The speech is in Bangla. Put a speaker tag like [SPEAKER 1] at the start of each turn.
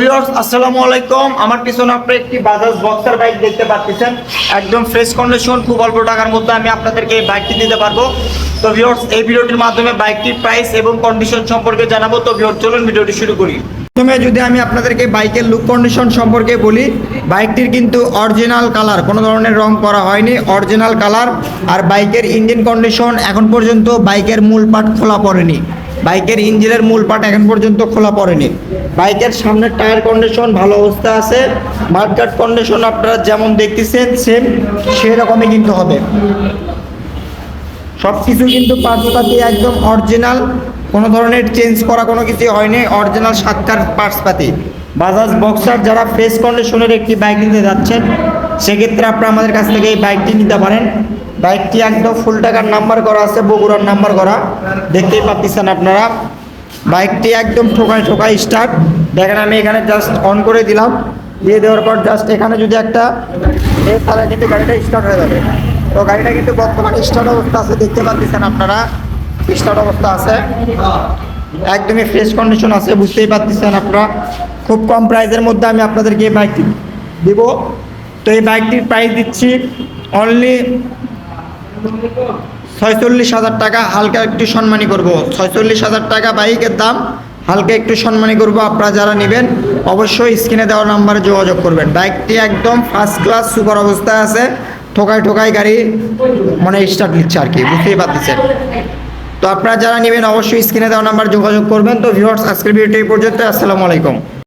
[SPEAKER 1] ভিউয়ার্স আসসালামু আলাইকুম। আমার পিছনে আপনি একটি বাজাজ বক্সার বাইক দেখতে একদম ফ্রেশ কন্ডিশন খুব অল্প টাকার মধ্যে আমি আপনাদেরকে বাইকটি পারব। তো ভিডিওটির মাধ্যমে বাইকটির প্রাইস এবং কন্ডিশন সম্পর্কে জানাব। তো চলুন ভিডিওটি শুরু করি। যদি আমি আপনাদেরকে বাইকের লুক কন্ডিশন সম্পর্কে বলি বাইকটির কিন্তু অরিজিনাল কালার কোনো ধরনের রং করা হয়নি অরিজিনাল কালার আর বাইকের ইঞ্জিন কন্ডিশন এখন পর্যন্ত বাইকের মূল পার্ট খোলা পড়েনি। বাইকের ইঞ্জিনের মূল পার্ট এখন পর্যন্ত খোলা পড়েনি। বাইকের সামনের টায়ার কন্ডিশন ভালো অবস্থা আছে মার্কাট কন্ডিশন আপনারা যেমন দেখতেছেন সেম সেরকমই কিন্তু হবে। সব কিছু কিন্তু পার্টসপাতি একদম অরিজিনাল কোনো ধরনের চেঞ্জ করা কোনো কিছু হয়নি অরিজিনাল সাতকার পার্টসপাতি বাজাজ বক্সার যারা ফ্রেশ কন্ডিশনের একটি বাইক নিতে যাচ্ছেন সেক্ষেত্রে আপনারা আমাদের কাছ থেকে এই বাইকটি নিতে পারেন। বাইকটি একদম ফুল টাকার নাম্বার করা আছে, বগুড়ার নাম্বার করা। দেখতেই পাচ্ছেন আপনারা। বাইকটি একদম ঠোকায় ঠোকায় স্টার্ট দেখেন, আমি এখানে জাস্ট অন করে দিলাম। দিয়ে দেওয়ার পর জাস্ট এখানে যদি একটা তাহলে কিন্তু গাড়িটা স্টার্ট হয়ে যাবে। তো গাড়িটা কিন্তু বর্তমানে স্টার্ট অবস্থা আছে, দেখতে পাচ্ছেন আপনারা। স্টার্ট অবস্থা আছে। একদমই ফ্রেশ কন্ডিশন আছে, বুঝতেই পারতেছেন আপনারা। খুব কম প্রাইসের মধ্যে আমি আপনাদেরকে বাইকটি দিব। তো এই বাইকটির প্রাইস দিচ্ছি অনলি ছয়চল্লিশ হাজার টাকা। হালকা একটু সম্মানী করব। ছয়চল্লিশ হাজার টাকা বাইকের দাম। হালকা একটু সম্মানী করব আপনারা যারা নেবেন, অবশ্যই স্ক্রিনে দেওয়া নাম্বারে যোগাযোগ করবেন। বাইকটি একদম ফার্স্ট ক্লাস সুপার অবস্থায় আছে। ঠোকায় ঠোকায় গাড়ি মানে স্টার্ট নিচ্ছে আর কি, বুঝতেই পারতেছেন। তো আপনারা যারা নেবেন, অবশ্যই স্ক্রিনে দেওয়া নাম্বার যোগাযোগ করবেন। তো ভিউয়ার্স আজকের ভিডিওটি পর্যন্ত আসসালামু আলাইকুম।